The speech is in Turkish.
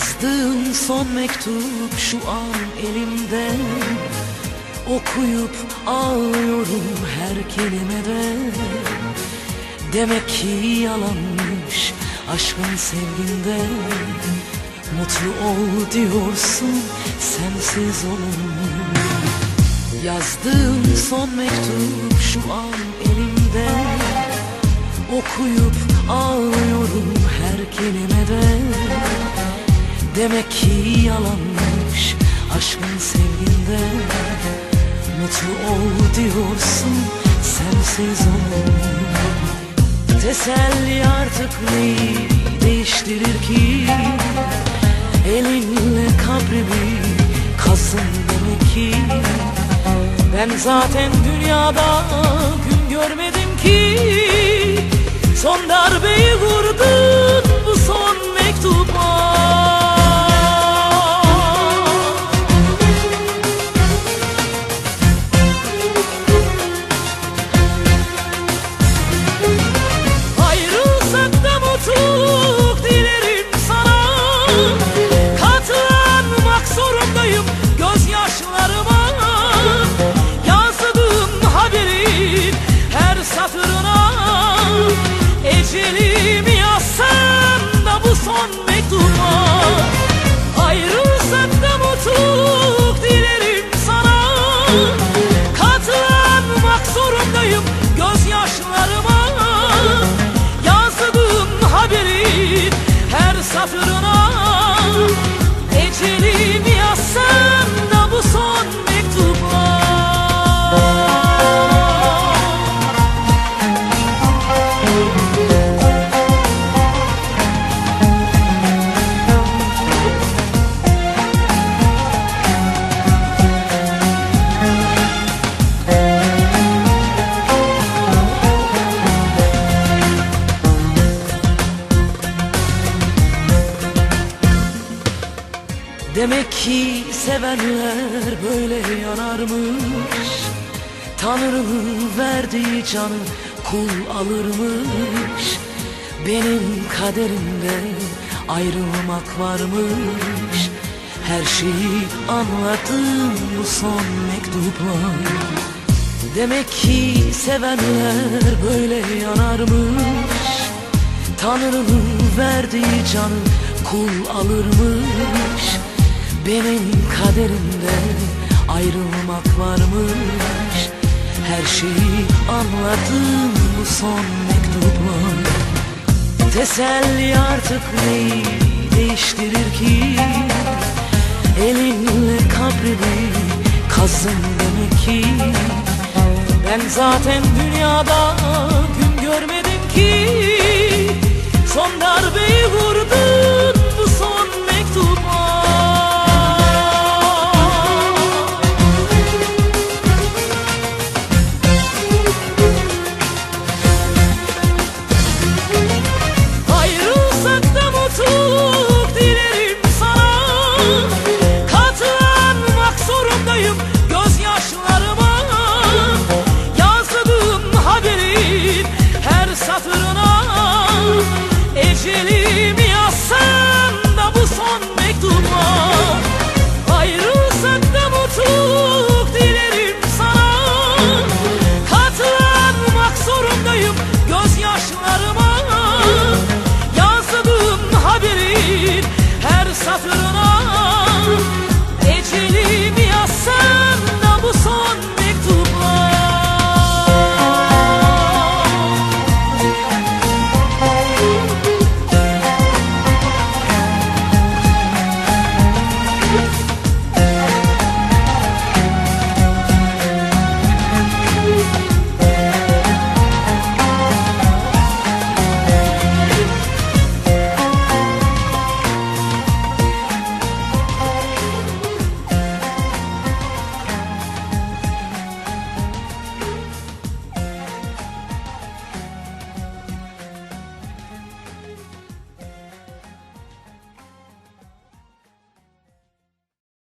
Yazdığım son mektup şu an elimde. Okuyup ağlıyorum her kelimede. Demek ki yalanmış aşkın sevginde. Mutlu ol diyorsun sensiz olur? Yazdığım son mektup şu an elimde. Okuyup Demek ki yalanmış aşkın sevginde. Mutlu ol diyorsun sensiz olur Teselli artık neyi değiştirir ki? Elinle kabrimi kazın demek ki. Ben zaten dünyada gün görmedim ki son Demek ki sevenler böyle yanarmış. Tanrı'nın verdiği canı kul alırmış. Benim kaderimde ayrılmak varmış. Her şeyi anladım bu son mektupla. Demek ki sevenler böyle yanarmış. Tanrı'nın verdiği canı kul alırmış Benim kaderimde ayrılmak varmış. Her şeyi anladım bu son mektupla. Teselli artık neyi değiştirir ki? Elinle kabrimi kazın demek ki. Ben zaten dünyada